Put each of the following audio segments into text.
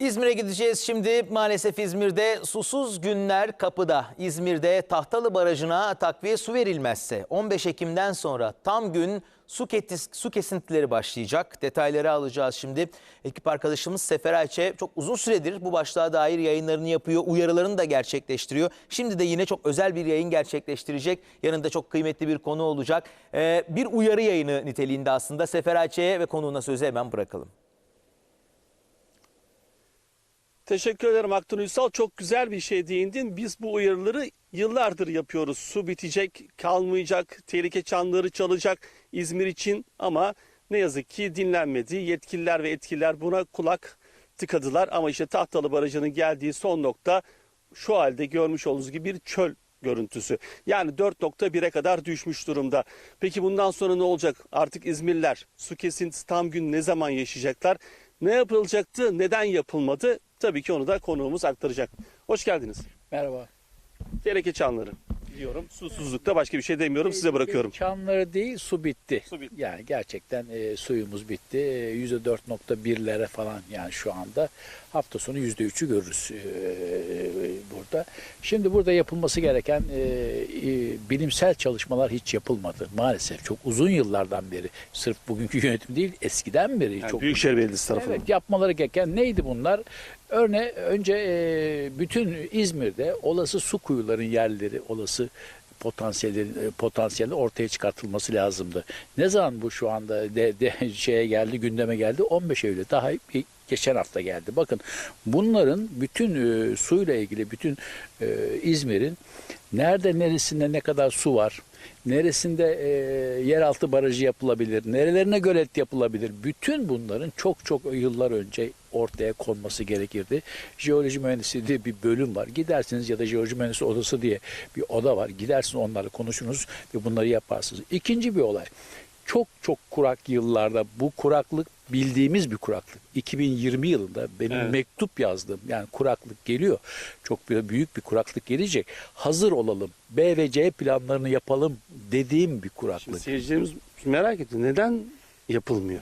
İzmir'e gideceğiz şimdi. Maalesef İzmir'de susuz günler kapıda. İzmir'de Tahtalı Barajı'na takviye su verilmezse 15 Ekim'den sonra tam gün su, ketis, su kesintileri başlayacak. Detayları alacağız şimdi. Ekip arkadaşımız Sefer Ayçe çok uzun süredir bu başlığa dair yayınlarını yapıyor. Uyarılarını da gerçekleştiriyor. Şimdi de yine çok özel bir yayın gerçekleştirecek. Yanında çok kıymetli bir konu olacak. Ee, bir uyarı yayını niteliğinde aslında. Sefer Ayçe'ye ve konuğuna sözü hemen bırakalım. Teşekkür ederim Aktan Ünsal. Çok güzel bir şey değindin. Biz bu uyarıları yıllardır yapıyoruz. Su bitecek, kalmayacak, tehlike çanları çalacak İzmir için ama ne yazık ki dinlenmedi. Yetkililer ve etkililer buna kulak tıkadılar ama işte Tahtalı Barajı'nın geldiği son nokta şu halde görmüş olduğunuz gibi bir çöl görüntüsü. Yani 4.1'e kadar düşmüş durumda. Peki bundan sonra ne olacak? Artık İzmirliler su kesintisi tam gün ne zaman yaşayacaklar? Ne yapılacaktı? Neden yapılmadı? Tabii ki onu da konuğumuz aktaracak. Hoş geldiniz. Merhaba. Gereke çanları diyorum. Susuzlukta başka bir şey demiyorum. Size bırakıyorum. Çamları değil su bitti. Su bitti. Yani gerçekten e, suyumuz bitti. E, %4.1'lere falan yani şu anda. Hafta sonu %3'ü görürüz e, burada. Şimdi burada yapılması gereken e, e, bilimsel çalışmalar hiç yapılmadı. Maalesef çok uzun yıllardan beri. Sırf bugünkü yönetim değil eskiden beri. Yani çok Büyükşehir Belediyesi tarafından. Evet yapmaları gereken neydi bunlar? Örne önce e, bütün İzmir'de olası su kuyuların yerleri, olası potansiyellerin e, potansiyelin ortaya çıkartılması lazımdı. Ne zaman bu şu anda de, de şeye geldi, gündeme geldi? 15 Eylül daha geçen hafta geldi. Bakın bunların bütün e, suyla ilgili bütün e, İzmir'in nerede neresinde ne kadar su var, neresinde e, yeraltı barajı yapılabilir, nerelerine gölet yapılabilir. Bütün bunların çok çok yıllar önce ortaya konması gerekirdi. Jeoloji mühendisliği diye bir bölüm var. Gidersiniz ya da jeoloji mühendisi odası diye bir oda var. Gidersiniz onlarla konuşunuz ve bunları yaparsınız. İkinci bir olay. Çok çok kurak yıllarda bu kuraklık bildiğimiz bir kuraklık. 2020 yılında benim Evet. mektup yazdım. Yani kuraklık geliyor. Çok büyük bir kuraklık gelecek. Hazır olalım. B ve C planlarını yapalım dediğim bir Şimdi kuraklık. seyircilerimiz merak etti. Neden yapılmıyor?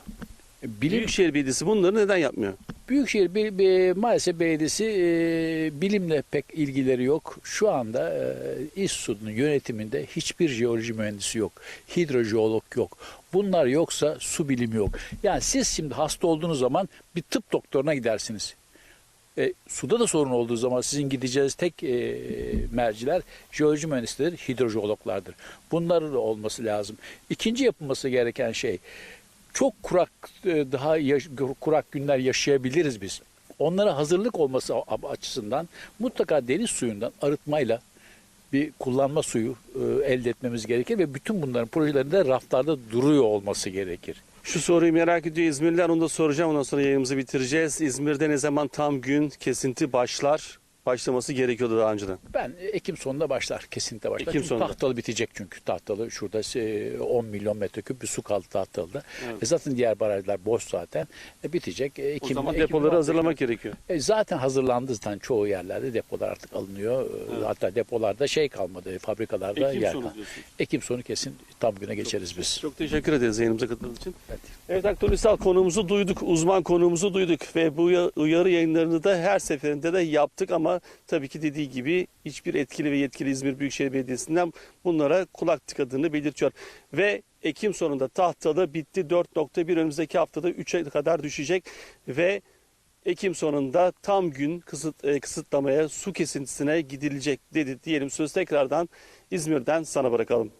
Bilim Büyükşehir Belediyesi bunları neden yapmıyor? Büyükşehir Be- Be- maalesef belediyesi e, bilimle pek ilgileri yok. Şu anda e, İSSU'nun yönetiminde hiçbir jeoloji mühendisi yok. Hidrojeolog yok. Bunlar yoksa su bilimi yok. Yani siz şimdi hasta olduğunuz zaman bir tıp doktoruna gidersiniz. E, suda da sorun olduğu zaman sizin gideceğiniz tek e, merciler jeoloji mühendisleri, hidrojeologlardır. Bunların da olması lazım. İkinci yapılması gereken şey çok kurak e, daha yaş- kurak günler yaşayabiliriz biz. Onlara hazırlık olması açısından mutlaka deniz suyundan arıtmayla bir kullanma suyu e, elde etmemiz gerekir ve bütün bunların projelerinde raflarda duruyor olması gerekir. Şu soruyu merak ediyor İzmirliler. Onu da soracağım. Ondan sonra yayınımızı bitireceğiz. İzmir'de ne zaman tam gün kesinti başlar? Başlaması gerekiyordu daha önceden. Ben e, Ekim sonunda başlar, kesinlikle başlar. Ekim Çünkü sonunda. tahtalı bitecek çünkü. Tahtalı şurada e, 10 milyon metreküp bir su kaldı tahtalıda. E zaten diğer barajlar boş zaten. E, bitecek. E, O Ekim, zaman Ekim- depoları hazırlamak gerekiyor. E, zaten hazırlandı zaten çoğu yerlerde depolar artık alınıyor. E, Hatta depolarda şey kalmadı, fabrikalarda Ekim yer sonu kalmadı. diyorsun. Ekim sonu kesin tam güne geçeriz biz. Çok teşekkür ederiz yayınımıza katıldığınız için. Evet. Evet Aktör Ünsal konuğumuzu duyduk, uzman konuğumuzu duyduk ve bu uya- uyarı yayınlarını da her seferinde de yaptık tabii ki dediği gibi hiçbir etkili ve yetkili İzmir Büyükşehir Belediyesi'nden bunlara kulak tıkadığını belirtiyor. Ve Ekim sonunda tahtalı bitti 4.1 önümüzdeki haftada 3'e kadar düşecek ve Ekim sonunda tam gün kısıt, e, kısıtlamaya su kesintisine gidilecek dedi diyelim söz tekrardan İzmir'den sana bırakalım.